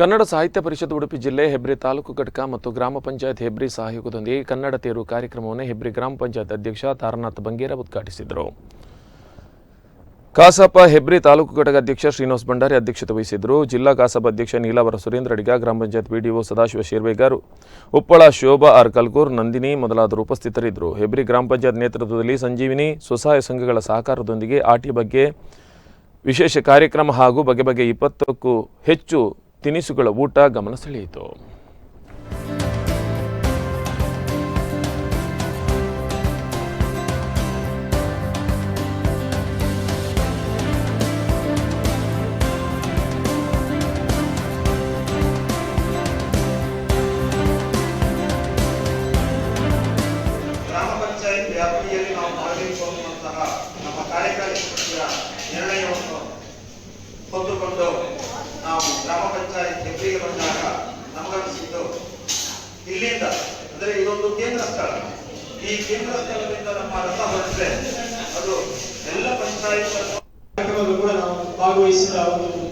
ಕನ್ನಡ ಸಾಹಿತ್ಯ ಪರಿಷತ್ ಉಡುಪಿ ಜಿಲ್ಲೆ ಹೆಬ್ರಿ ತಾಲೂಕು ಘಟಕ ಮತ್ತು ಗ್ರಾಮ ಪಂಚಾಯತ್ ಹೆಬ್ರಿ ಸಹಯೋಗದೊಂದಿಗೆ ಕನ್ನಡ ತೇರು ಕಾರ್ಯಕ್ರಮವನ್ನು ಹೆಬ್ರಿ ಗ್ರಾಮ ಪಂಚಾಯತ್ ಅಧ್ಯಕ್ಷ ತಾರನಾಥ್ ಬಂಗೇರ ಉದ್ಘಾಟಿಸಿದರು. ಕಸಾಪ ಹೆಬ್ರಿ ತಾಲೂಕು ಘಟಕ ಅಧ್ಯಕ್ಷ ಶ್ರೀನಿವಾಸ್ ಭಂಡಾರಿ ಅಧ್ಯಕ್ಷತೆ ವಹಿಸಿದರು ಜಿಲ್ಲಾ ಕಸಾಪ ಅಧ್ಯಕ್ಷ ನೀಲಾವರ ಸುರೇಂದ್ರ ಅಡಿಗ, ಗ್ರಾಮ ಪಂಚಾಯತ್ ಬಿಡಿಒ ಸದಾಶಿವ ಶೇರ್ವೇಗಾರ್, ಉಪ್ಪಳ ಶೋಭಾ ಆರ್ ಕಲ್ಕೂರ್ ನಂದಿನಿ ಮೊದಲಾದರು ಉಪಸ್ಥಿತರಿದ್ದರು. ಹೆಬ್ರಿ ಗ್ರಾಮ ಪಂಚಾಯತ್ ನೇತೃತ್ವದಲ್ಲಿ ಸಂಜೀವಿನಿ ಸ್ವಸಹಾಯ ಸಂಘಗಳ ಸಹಕಾರದೊಂದಿಗೆ ಆಟಿ ಬಗ್ಗೆ ವಿಶೇಷ ಕಾರ್ಯಕ್ರಮ ಹಾಗೂ ಬಗೆ ಬಗೆ ಇಪ್ಪತ್ತಕ್ಕೂ ಹೆಚ್ಚು ತಿನಿಸುಗಳ ಊಟ ಗಮನ ಸೆಳೆಯಿತು. ಗ್ರಾಮ ಕಾರ್ಯಕಾರಿ ನಮ್ಮ ಕಾರ್ಯಕಾರಿಣಿಯ ನಿರ್ಣಯವನ್ನು ನಾವು ಗ್ರಾಮ ಪಂಚಾಯತ್ ಹೆಬ್ಬರಿಗೆ ಬಂದಾಗ ನಮಗನಿಸಿದ್ದು ಇಲ್ಲಿಂದ, ಅಂದರೆ ಇದೊಂದು ಕೇಂದ್ರ ಸ್ಥಳ. ಈ ಕೇಂದ್ರ ಸ್ಥಳದಿಂದ ನಮ್ಮ ರಥ ಹೊರಟ್ರೆ ಅದು ಎಲ್ಲ ಪಂಚಾಯತ್ ಕೂಡ ನಾವು ಭಾಗವಹಿಸಿದ ಒಂದು